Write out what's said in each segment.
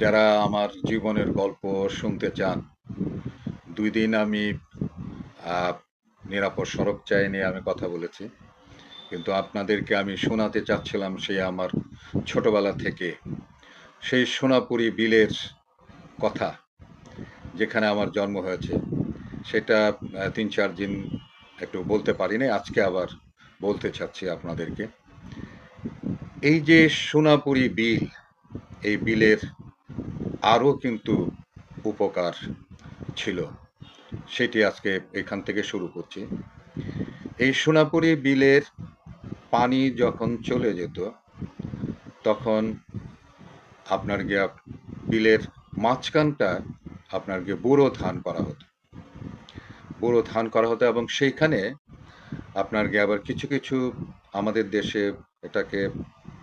যারা আমার জীবনের গল্প শুনতে চান, দুই দিন আমি নিরাপদ সড়ক চাই নিয়ে আমি কথা বলেছি। কিন্তু আপনাদেরকে আমি শোনাতে চাচ্ছিলাম সেই আমার ছোটবেলা থেকে, সেই সোনাপুরি বিলের কথা যেখানে আমার জন্ম হয়েছে। সেটা তিন চার দিন একটু বলতে পারিনি, আজকে আবার বলতে চাচ্ছি আপনাদেরকে। এই যে সোনাপুরি বিল, এই বিলের আরও কিন্তু উপকার ছিল। সেটি আজকে এখান থেকে শুরু করছি। এই সোনাপুরি বিলের পানি যখন চলে যেত, তখন আপনার গিয়ে বিলের মাঝখানটা আপনার গিয়ে বুড়ো ধান করা হতো। বুড়ো ধান করা হতো এবং সেইখানে আপনার গিয়ে আবার কিছু কিছু আমাদের দেশে এটাকে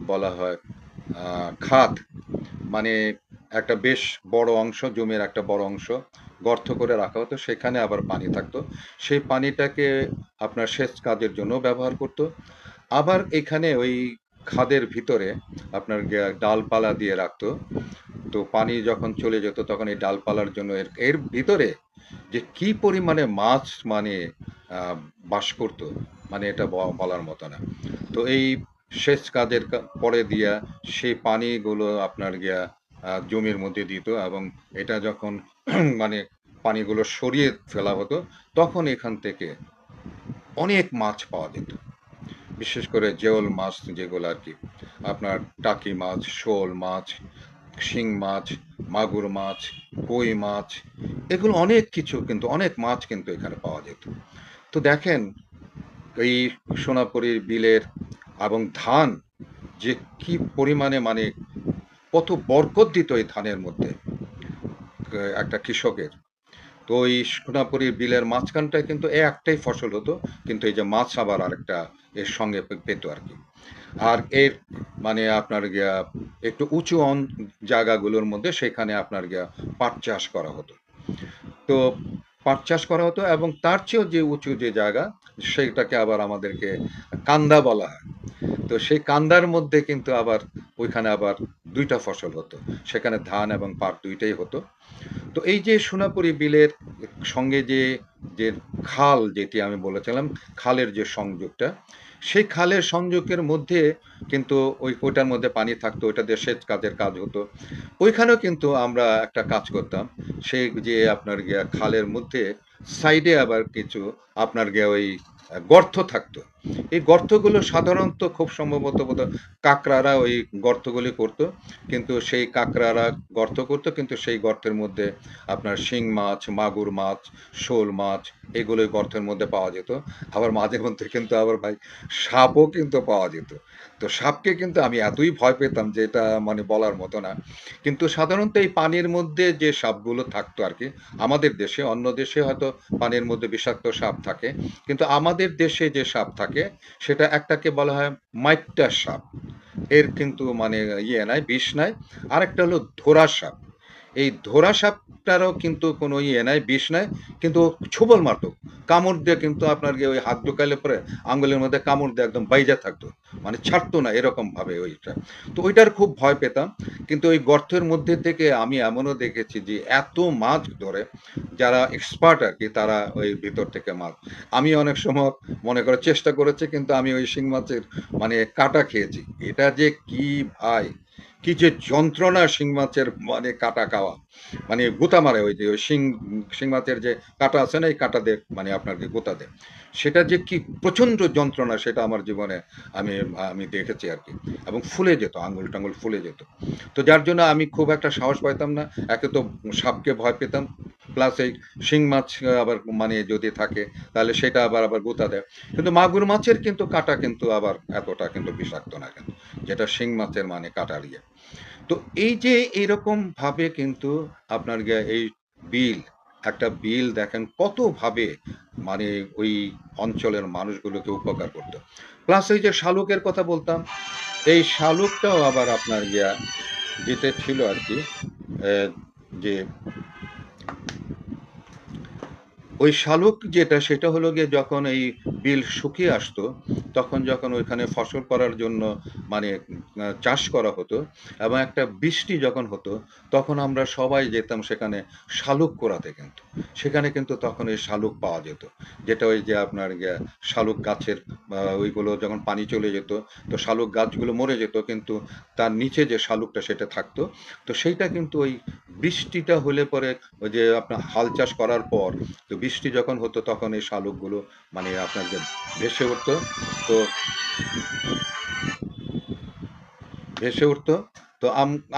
বলা হয় খাত। মানে একটা বেশ বড় অংশ, জমির একটা বড় অংশ গর্ত করে রাখা হতো, সেখানে আবার পানি থাকতো। সেই পানিটাকে আপনার সেচ কাজের জন্য ব্যবহার করতো। আবার এখানে ওই খাদের ভিতরে আপনার ডালপালা দিয়ে রাখতো। তো পানি যখন চলে যেত তখন এই ডালপালার জন্য এর এর ভিতরে যে কি পরিমাণে মাছ মানে বাস করতো মানে এটা বলার মতো না। তো এই সেচ কাজের পরে দিয়া সেই পানিগুলো আপনার গিয়া জমির মধ্যে দিত এবং এটা যখন মানে পানিগুলো সরিয়ে ফেলা হতো, তখন এখান থেকে অনেক মাছ পাওয়া যেত। বিশেষ করে জেওল মাছ যেগুলো আর কি, আপনার টাকি মাছ, শোল মাছ, শিং মাছ, মাগুর মাছ, কই মাছ, এগুলো অনেক কিছু কিন্তু, অনেক মাছ কিন্তু এখানে পাওয়া যেত। তো দেখেন, এই সোনাপুরীর বিলের এবং ধান যে কি পরিমাণে মানে কত বরকত দিত এই ধানের মধ্যে, একটা কৃষকের। তো এই সোনাপুরীর বিলের মাঝখানটায় কিন্তু এ একটাই ফসল হতো, কিন্তু এই যে মাছ আবার আরেকটা এর সঙ্গে পেত আর কি। আর এর মানে আপনার গিয়া একটু উঁচু অন, জায়গাগুলোর মধ্যে সেখানে আপনার গিয়া পাট চাষ করা হতো। তো পাট চাষ করা হতো এবং তার চেয়েও যে উঁচু যে জায়গা সেটাকে আবার আমাদেরকে কান্দা বলা হয়। তো সেই কান্দার মধ্যে কিন্তু আবার ওইখানে আবার দুইটা ফসল হতো। সেখানে ধান এবং পাট দুইটাই হতো। তো এই যে সোনাপুরি বিলের সঙ্গে যে যে খাল যেটি আমি বলেছিলাম, খালের যে সংযোগটা, সেই খালের সংযোগের মধ্যে কিন্তু ওই ওইটার মধ্যে পানি থাকতো, ওইটা দিয়ে সেচ কাজের কাজ হতো। ওইখানেও কিন্তু আমরা একটা কাজ করতাম, সেই যে আপনার গিয়া খালের মধ্যে সাইডে আবার কিছু আপনার গিয়া ওই গর্ত থাকতো। এই গর্তগুলো সাধারণত খুব সম্ভবত বোধহয় কাঁকড়ারা ওই গর্তগুলি করতো। কিন্তু সেই কাকরারা গর্ত করতো, কিন্তু সেই গর্তের মধ্যে আপনার শিং মাছ, মাগুর মাছ, শোল মাছ এগুলো গর্তের মধ্যে পাওয়া যেত। আবার মাঝে মধ্যে কিন্তু আবার ভাই সাপও কিন্তু পাওয়া যেত। তো সাপকে কিন্তু আমি এতই ভয় পেতাম যে এটা মানে বলার মতো না। কিন্তু সাধারণত এই পানির মধ্যে যে সাপগুলো থাকতো আর কি, আমাদের দেশে, অন্য দেশে হয়তো পানির মধ্যে বিষাক্ত সাপ থাকে, কিন্তু আমাদের দেশে যে সাপ থাকে, সেটা একটাকে বলা হয় মাইটটা সাপ। এর কিন্তু মানে ইয়ে নাই, বিষ নাই। আরেকটা হলো ধোরা সাপ। এই ধোরা সাপটারও কিন্তু কোনো ইয়ে নাই, বিষ নাই, কিন্তু ছোবল মারতো। কামড় দিয়ে কিন্তু আপনার ওই হাত ঢুকাইলে পরে আঙ্গুলের মধ্যে কামড় দিয়ে একদম বাইজা থাকতো। মানে ছাড়তো না এরকম ভাবে ওইটা। তো ওইটার খুব ভয় পেতাম, কিন্তু ওই গর্তের মধ্যে থেকে আমি এমনও দেখেছি যে এত মাছ ধরে, যারা এক্সপার্ট আর কি, তারা ওই ভিতর থেকে মাছ। আমি অনেক সময় মনে করার চেষ্টা করেছি, কিন্তু আমি ওই শিং মাছের মানে কাটা খেয়েছি। এটা যে কি ভাই! কি যে যন্ত্রণা শিং মাছের মানে কাটা খাওয়া। মানে গোতা মারে ওই যে, ওই শিং শিং মাছের যে কাটা আছে না, এই কাটা দে মানে আপনাকে গোতা দেয়। সেটা যে কি প্রচণ্ড যন্ত্রণা সেটা আমার জীবনে আমি আমি দেখেছি আর কি। এবং ফুলে যেত, আঙুল টাঙ্গুল ফুলে যেত। তো যার জন্য আমি খুব একটা সাহস পাইতাম না, একে তো সাপকে ভয় পেতাম। প্লাস এই শিং মাছ আবার মানে যদি থাকে, তাহলে সেটা আবার আবার গোতা দেয়। কিন্তু মাগুর মাছের কিন্তু কাটা কিন্তু আবার এতটা কিন্তু বিষাক্ত না কিন্তু, যেটা শিং মাছের মানে কাটার ইয়ে। তো এই যে এইরকম ভাবে কিন্তু আপনার এই বিল, একটা বিল দেখেন কতভাবে মানে ওই অঞ্চলের মানুষগুলোকে উপকার করতো। প্লাস এই যে শালুকের কথা বলতাম, এই শালুকটাও আবার আপনার গিয়া যেতে ছিল আর কি যে ওই শালুক যেটা সেটা হলো গিয়ে যখন এই বিল শুকিয়ে আসতো তখন যখন ওইখানে ফসল করার জন্য মানে চাষ করা হতো এবং একটা বৃষ্টি যখন হতো, তখন আমরা সবাই যেতাম সেখানে শালুক করাতে কিন্তু। সেখানে কিন্তু তখন এই শালুক পাওয়া যেত। যেটা ওই যে আপনার শালুক গাছের ওইগুলো যখন পানি চলে যেত, তো শালুক গাছগুলো মরে যেত, কিন্তু তার নিচে যে শালুকটা সেটা থাকতো। তো সেইটা কিন্তু ওই বৃষ্টিটা হলে পরে ওই যে আপনার হাল চাষ করার পর, তো বৃষ্টি যখন হতো তখন এই শালুকগুলো মানে আপনার ভেসে উঠতো। তো ভেসে উঠতো। তো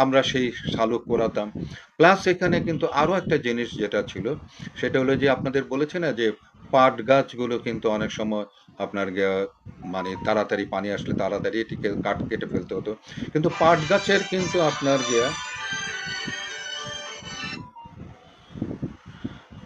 আমরা সেই শালুক পোড়াতাম। প্লাস এখানে কিন্তু আরও একটা জিনিস যেটা ছিল, সেটা হলো যে আপনাদের বলেছে না যে পাট গাছগুলো কিন্তু অনেক সময় আপনার মানে তাড়াতাড়ি পানি আসলে তাড়াতাড়ি এটিকে কাট, কেটে ফেলতে হতো। কিন্তু পাট গাছের কিন্তু আপনার গিয়া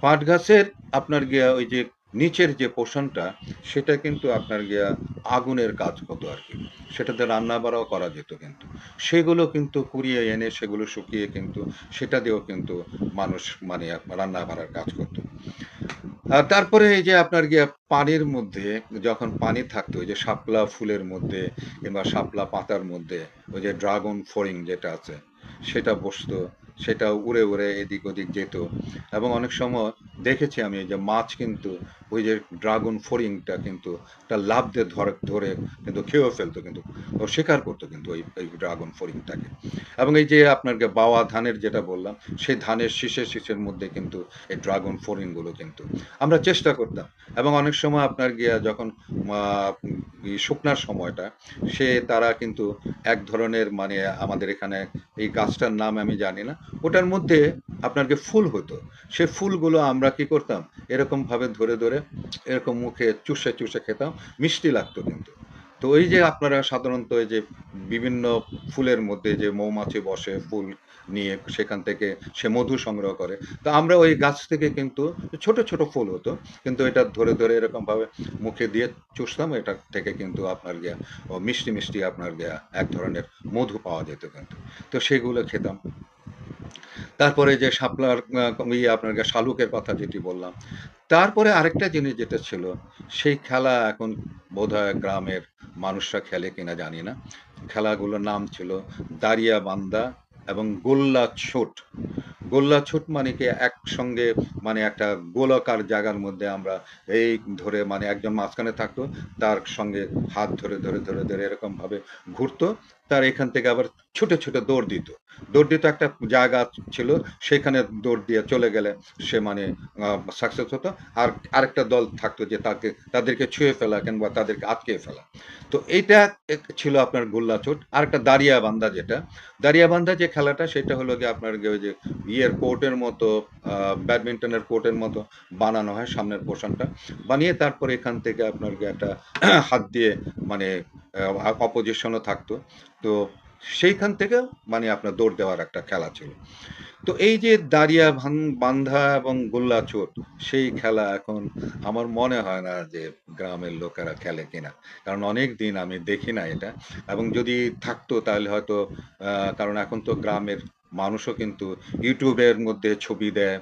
পাট গাছের আপনার গিয়া ওই যে নিচের যে পোষণটা, সেটা কিন্তু আপনার গিয়া আগুনের কাজ হতো আর কি। সেটাতে রান্না বাড়াও করা যেত কিন্তু। সেগুলো কিন্তু কুড়িয়ে এনে, সেগুলো শুকিয়ে কিন্তু, সেটা দিয়েও কিন্তু মানুষ মানে রান্না বাড়ার কাজ করতো। তারপরে এই যে আপনার গিয়ে পানির মধ্যে, যখন পানি থাকতো, ওই যে শাপলা ফুলের মধ্যে কিংবা শাপলা পাতার মধ্যে, ওই যে ড্রাগন ফড়িং যেটা আছে, সেটা বসতো, সেটা উড়ে উড়ে এদিক ওদিক যেত। এবং অনেক সময় দেখেছি আমি যে মাছ কিন্তু ওই যে ড্রাগন ফড়িংটা কিন্তু একটা লাভ দিয়ে ধরে ধরে কিন্তু খেয়েও ফেলতো কিন্তু, ও শিকার করতো কিন্তু ওই ওই ড্রাগন ফড়িংটাকে এবং এই যে আপনার বাওয়া ধানের যেটা বললাম, সেই ধানের শীষে, শীষের মধ্যে কিন্তু এই ড্রাগন ফড়িংগুলো কিন্তু আমরা চেষ্টা করতাম। এবং অনেক সময় আপনার গিয়া যখন শুকনার সময়টা, সে তারা কিন্তু এক ধরনের মানে আমাদের এখানে এই গাছটার নাম আমি জানি না, ওটার মধ্যে আপনার ফুল হতো। সে ফুলগুলো আমরা কি করতাম এরকম ভাবে ধরে ধরে এরকম মুখে চুষে চুষে খেতাম, মিষ্টি লাগতো কিন্তু। তো ওই যে আপনারা সাধারণত এই যে বিভিন্ন ফুলের মধ্যে যে মৌমাছি বসে ফুল নিয়ে সেখান থেকে সে মধু সংগ্রহ করে, তো আমরা ওই গাছ থেকে কিন্তু ছোট ছোট ফুল হতো, কিন্তু এটা ধরে ধরে এরকম ভাবে মুখে দিয়ে চুষতাম, এটা থেকে কিন্তু আপনার গিয়া মিষ্টি মিষ্টি আপনার গিয়া এক ধরনের মধু পাওয়া যেত কিন্তু। তো সেগুলো খেতাম। তারপরে যে শাপলার ইয়ে আপনার শালুকের কথা যেটি বললাম তারপরে আরেকটা জিনিস যেটা ছিল, সেই খেলা এখন বোধহয় গ্রামের মানুষরা খেলে কিনা জানি না। খেলাগুলোর নাম ছিল দাঁড়িয়া বান্দা এবং গোল্লা ছোট। গোল্লা ছোট মানে কি? একসঙ্গে মানে একটা গোলাকার জায়গার মধ্যে আমরা এই ধরে মানে একজন মাঝখানে থাকতো, তার সঙ্গে হাত ধরে ধরে ধরে ধরে এরকম ভাবে ঘুরতো। তার এখান থেকে আবার ছুটে ছুটে দৌড় দিত। দৌড় দিত একটা জায়গা ছিল, সেখানে দৌড় দিয়ে চলে গেলে সে মানে সাকসেস হতো। আর আরেকটা দল থাকতো যে তাকে, তাদেরকে ছুঁয়ে ফেলা কিংবা তাদেরকে আটকে ফেলা। তো এইটা ছিল আপনার গোল্লা চোট আর একটা দাঁড়িয়া বান্ধা যেটা দাঁড়িয়া বান্ধা যে খেলাটা, সেটা হলো গিয়ে আপনার যে ইয়ের কোর্টের মতো ব্যাডমিন্টনের কোর্টের মতো বানানো হয় সামনের পোর্শনটা। বানিয়ে তারপরে এখান থেকে আপনার একটা হাত দিয়ে মানে অপোজিশনও থাকতো। তো সেইখান থেকে মানে আপনার দৌড় দেওয়ার একটা খেলা ছিল। তো এই যে দাঁড়িয়া বান্ধা এবং গোল্লা চোট, সেই খেলা এখন আমার মনে হয় না যে গ্রামের লোকেরা খেলে কিনা। কারণ অনেক দিন আমি দেখি না এটা। এবং যদি থাকতো তাহলে হয়তো কারণ এখন তো গ্রামের মানুষও কিন্তু ইউটিউবের মধ্যে ছবি দেয়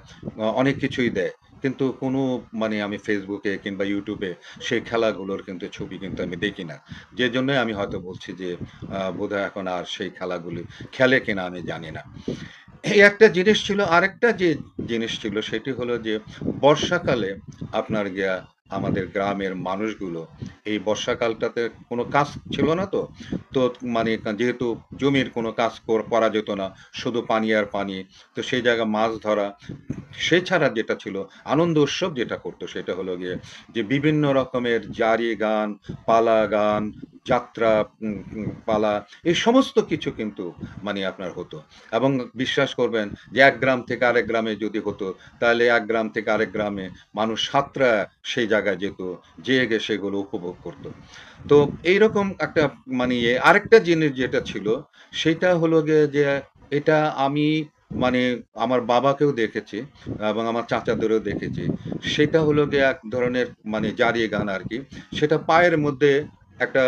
অনেক কিছুই দেয়। কিন্তু কোনো মানে আমি ফেসবুকে কিংবা ইউটিউবে সেই খেলাগুলোর কিন্তু ছবি কিন্তু আমি দেখি না। যে জন্যই আমি হয়তো বলছি যে বোধহয় এখন আর সেই খেলাগুলি খেলে কিনা আমি জানি না। এই একটা জিনিস ছিল, আরেকটা যে জিনিস ছিল, সেটি হলো যে, বর্ষাকালে আপনার গিয়া আমাদের গ্রামের মানুষগুলো, এই বর্ষাকালটাতে কোনো কাজ ছিল না তো? তো মানে যেহেতু জমির কোনো কাজ কর- যেত না, শুধু পানি আর পানি, তো সেই জায়গায় মাছ ধরা, সে ছাড়া যেটা ছিল, আনন্দ উৎসব যেটা করতো সেটা হলো গিয়ে যে বিভিন্ন রকমের জারি গান, পালা গান, যাত্রা পালা, এই সমস্ত কিছু কিন্তু মানে আপনার হতো। এবং বিশ্বাস করবেন যে এক গ্রাম থেকে আরেক গ্রামে যদি হতো, তাহলে এক গ্রাম থেকে আরেক গ্রামে মানুষ সাতটা সেই জায়গায় যেত যেয়ে গিয়ে সেগুলো উপভোগ করতো। তো এইরকম একটা মানে ইয়ে আরেকটা জিনিস যেটা ছিল, সেটা হলো গিয়ে যে এটা আমি মানে আমার বাবাকেও দেখেছি এবং আমার চাচাদেরও দেখেছি। সেটা হলো গিয়ে এক ধরনের মানে জারিয়ে গান আর কি। সেটা পায়ের মধ্যে একটা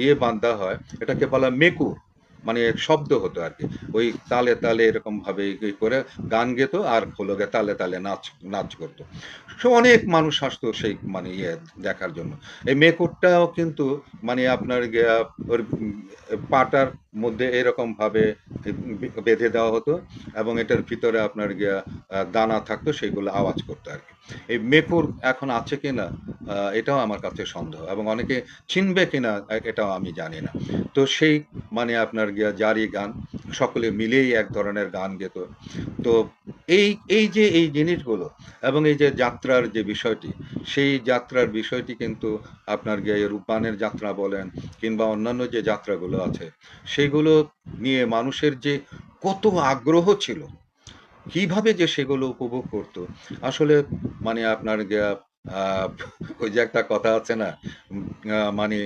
ইয়ে বাঁধা হয়, এটাকে বলা মেকুর। মানে শব্দ হতো আর কি। ওই তালে তালে এরকম ভাবে ই করে গান গেত আর হলো গে তালে তালে নাচ নাচ করতো। সো অনেক মানুষ আসতো সেই মানে ইয়ে দেখার জন্য। এই মেকুরটাও কিন্তু মানে আপনার ওর পাটার মধ্যে এরকম ভাবে বেঁধে দেওয়া হতো এবং এটার ভিতরে আপনার গিয়া দানা থাকতো সেগুলো আওয়াজ করতো আর কি। এই মেকুর এখন আছে কিনা এটাও আমার কাছে সন্দেহ এবং অনেকে চিনবে কিনা, এটাও আমি জানি না। তো সেই মানে আপনার গিয়া জারি গান, সকলে মিলেই এক ধরনের গান গেত। তো এই এই যে এই জিনিসগুলো এবং এই যে যাত্রার যে বিষয়টি, সেই যাত্রার বিষয়টি কিন্তু আপনার গিয়ে রূপবানের যাত্রা বলেন কিংবা অন্যান্য যে যাত্রাগুলো আছে, সেগুলো নিয়ে মানুষের যে কত আগ্রহ ছিল কীভাবে যে সেগুলো উপভোগ করতো? আসলে মানে আপনার ওই যে একটা কথা আছে না মানে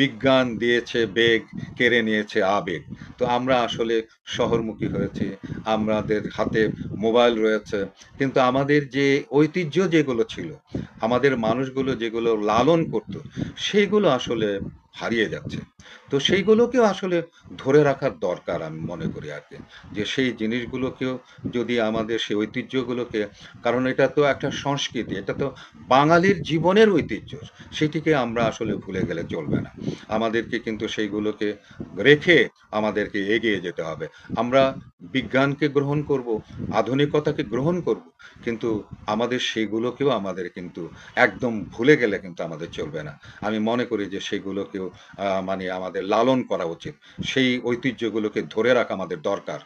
বিজ্ঞান দিয়েছে বেগ, কেড়ে নিয়েছে আবেগ। তো আমরা আসলে শহরমুখী হয়েছি, আমাদের হাতে মোবাইল রয়েছে, কিন্তু আমাদের যে ঐতিহ্য যেগুলো ছিল, আমাদের মানুষগুলো যেগুলো লালন করত, সেগুলো আসলে হারিয়ে যাচ্ছে। তো সেইগুলোকেও আসলে ধরে রাখার দরকার আমি মনে করি আর কি। যে সেই জিনিসগুলোকেও যদি আমাদের সেই ঐতিহ্যগুলোকে, কারণ এটা তো একটা সংস্কৃতি, এটা তো বাঙালির জীবনের ঐতিহ্য, সেটিকে আমরা আসলে ভুলে গেলে চলবে না। আমাদেরকে কিন্তু সেইগুলোকে রেখে আমাদেরকে এগিয়ে যেতে হবে। আমরা বিজ্ঞানকে গ্রহণ করব, আধুনিকতাকে গ্রহণ করব, কিন্তু আমাদের সেইগুলোকেও আমাদের কিন্তু একদম ভুলে গেলে কিন্তু আমাদের চলবে না। আমি মনে করি যে সেগুলোকেও মানে আমাদের লালন করা উচিত। সেই ঐতিহ্যগুলোকে ধরে রাখা আমাদের দরকার।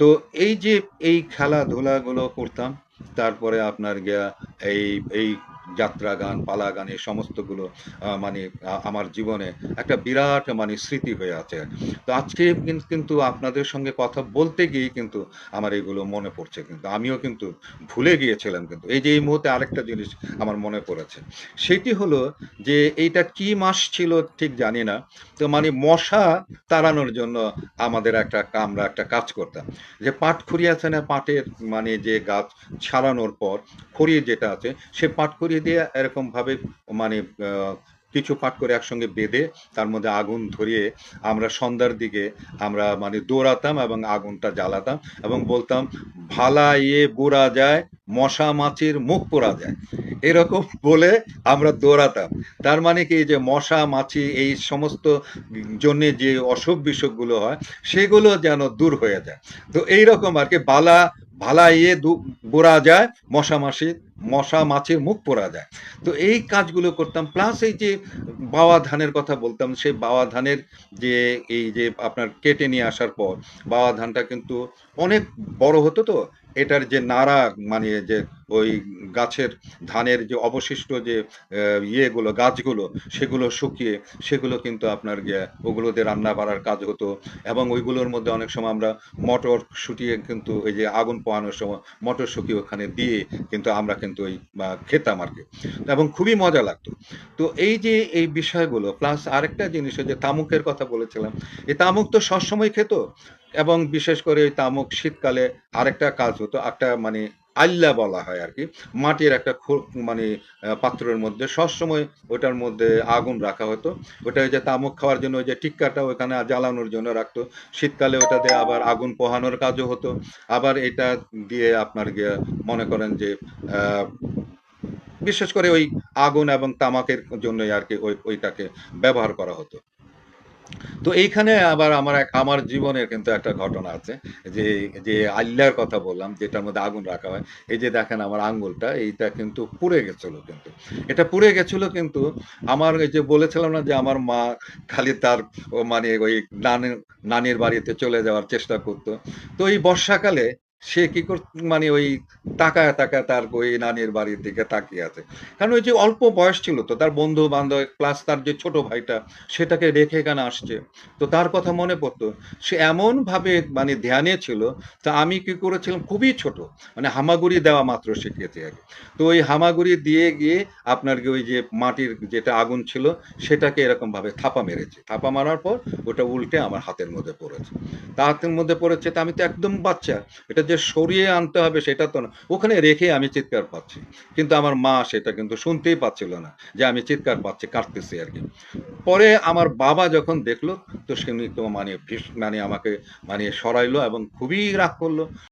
তো এই যে এই খেলাধুলাগুলো করতাম, তারপরে আপনার গিয়া এই এই যাত্রা গান, পালা গান, এই সমস্তগুলো মানে আমার জীবনে একটা বিরাট মানে স্মৃতি হয়ে আছে। তো আজকে কিন্তু আপনাদের সঙ্গে কথা বলতে গিয়ে কিন্তু আমার এগুলো মনে পড়ছে। কিন্তু আমিও কিন্তু ভুলে গিয়েছিলাম কিন্তু। এই যে, এই মুহূর্তে আরেকটা জিনিস আমার মনে পড়েছে। সেটি হলো যে, এইটা কি মাস ছিল ঠিক জানি না। তো মানে মশা তাড়ানোর জন্য আমাদের একটা, আমরা একটা কাজ করতাম। যে, পাট খড়ি আছে না, পাটের মানে যে গাছ ছাড়ানোর পর খড়ি যেটা আছে, সে পাট খড়ি দিয়ে এরকম ভাবে মানে কিছু পাট করে একসঙ্গে বেঁধে তার মধ্যে আগুন ধরিয়ে আমরা সন্ধ্যার দিকে আমরা মানে দৌড়াতাম এবং আগুনটা জ্বালাতাম এবং বলতাম ভালা ইয়ে বুড়া যায়, মশা মাছির মুখ পোড়া যায়। এরকম বলে আমরা দৌড়াতাম। তার মানে কি যে মশা, মাছি, এই সমস্ত জন্যে যে অসুখ বিসুখগুলো হয়, সেগুলো যেন দূর হয়ে যায়। তো এইরকম আর কি, বালা ভালা ইয়ে দু- বুড়া যায়, মশা মাসি, মশা মাছের মুখ পোড়া যায়। তো এই কাজগুলো করতাম প্লাস এই যে বাওয়া ধানের কথা বলতাম সেই বাওয়া ধানের যে এই যে আপনার কেটে নিয়ে আসার পর, বাওয়া ধানটা কিন্তু অনেক বড় হতো তো, এটার যে নাড়া মানে যে ওই গাছের ধানের যে অবশিষ্ট যে ইয়েগুলো, গাছগুলো, সেগুলো শুকিয়ে, সেগুলো কিন্তু আপনার গিয়ে ওগুলো দিয়ে রান্না করার কাজ হতো। এবং ওইগুলোর মধ্যে অনেক সময় আমরা মটর শুটিয়ে কিন্তু ওই যে আগুন পোহানোর সময় মটর শুকিয়ে ওখানে দিয়ে কিন্তু আমরা কিন্তু ওই খেতাম আর কি। এবং খুবই মজা লাগতো। তো এই যে এই বিষয়গুলো প্লাস আরেকটা জিনিস যে তামুকের কথা বলেছিলাম, এই তামুক তো সবসময় খেত এবং বিশেষ করে ওই তামুক শীতকালে আরেকটা কাজ হতো, একটা মানে আল্লা বলা হয় আর কি। মাটির একটা মানে পাত্রের মধ্যে। সবসময় ওটার মধ্যে আগুন রাখা হতো। ওটা ওই যে তামুক খাওয়ার জন্য ওই যে টিক্কাটা ওখানে জ্বালানোর জন্য রাখতো। শীতকালে ওটাতে আবার আগুন পোহানোর কাজও হতো। আবার এটা দিয়ে আপনার গিয়ে মনে করেন যে বিশেষ করে ওই আগুন এবং তামাকের জন্যই আর কি ওই, ওইটাকে ব্যবহার করা হতো। তো এইখানে আবার আমার এক, আমার জীবনের কিন্তু একটা ঘটনা আছে। যে যে আল্লার কথা বললাম, যেটার মধ্যে আগুন রাখা হয়। এই যে দেখেন আমার আঙ্গুলটা, এইটা কিন্তু পুড়ে গেছিল কিন্তু। এটা পুড়ে গেছিল কিন্তু আমার এই যে বলেছিলাম না যে আমার মা খালি তার মানে ওই নানির নানির বাড়িতে চলে যাওয়ার চেষ্টা করতো। তো এই বর্ষাকালে সে কি কর মানে ওই তাকায় তাকায় তার ওই নানির বাড়ির দিকে তাকিয়ে আছে। কারণ ওই যে অল্প বয়স ছিল তো, তার বন্ধু বান্ধব প্লাস তার যে ছোট ভাইটা, সেটাকে রেখে এখানে আসছে। তো তার কথা মনে পড়তো, সে এমন ভাবে মানে ধ্যানে ছিল, তা আমি কি করেছিলাম? খুবই ছোট মানে হামাগুড়ি দেওয়া মাত্র শিখিয়েছি আগে তো ওই হামাগুড়ি দিয়ে গিয়ে আপনার ওই যে মাটির যেটা আগুন ছিল, সেটাকে এরকম ভাবে থাপা মেরেছে। থাপা মারার পর ওটা উল্টে আমার হাতের মধ্যে পড়েছে। তা হাতের মধ্যে পড়েছে, তা আমি তো একদম বাচ্চা, এটা যে যে সরিয়ে আনতে হবে সেটা তো না। ওখানে রেখে আমি চিৎকার পাচ্ছি। কিন্তু আমার মা সেটা কিন্তু শুনতেই পাচ্ছিল না যে আমি চিৎকার পাচ্ছি কাটতেছি আর কি। পরে আমার বাবা যখন দেখল, তো সে মানে মানে আমাকে মানে সরাইলো এবং খুবই রাগ করল।